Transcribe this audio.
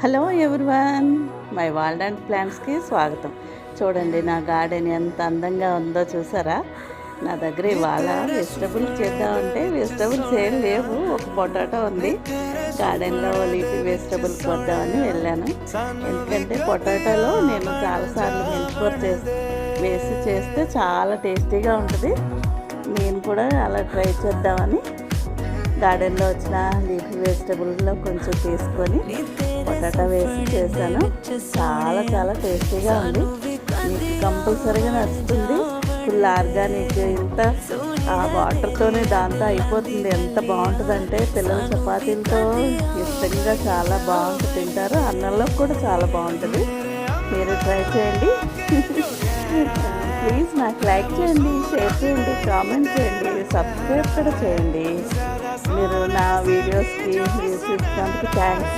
Hello everyone. My world and ప్లాంట్స్కి స్వాగతం. చూడండి నా గార్డెన్ ఎంత అందంగా ఉందో చూసారా? నా దగ్గర ఇవాళ వెజిటబుల్స్ చేద్దామంటే వెజిటబుల్స్ ఏం లేవు. ఒక పొటాటో ఉంది. గార్డెన్లో లీఫీ వెజిటబుల్స్ కొద్దామని వెళ్ళాను. ఎందుకంటే పొటాటోలో నేను చాలాసార్లు మెంతికూర చేసి వేసి చేస్తే చాలా టేస్టీగా ఉంటుంది. నేను కూడా అలా ట్రై చేద్దామని గార్డెన్లో వచ్చిన లీఫీ వెజిటబుల్లో కొంచెం తీసుకొని పొటాటో వేసి చేశాను. చాలా చాలా టేస్టీగా ఉంది. మీకు కంపల్సరీగా నచ్చుతుంది. ఫుల్ ఆర్గానిక్ ఇంత ఆ వాటర్తోనే దాంతో అయిపోతుంది. ఎంత బాగుంటుందంటే పిల్లల చపాతీలతో ఇష్టంగా చాలా బాగుంటుంది. తింటారు. అన్నంలో కూడా చాలా బాగుంటుంది. మీరు ట్రై చేయండి. ప్లీజ్ నాకు లైక్ చేయండి షేర్ చేయండి కామెంట్ చేయండి సబ్స్క్రైబ్ కూడా చేయండి. మీరు నా వీడియోస్కి వ్యూస్ ఇచ్చినందుకు థ్యాంక్స్.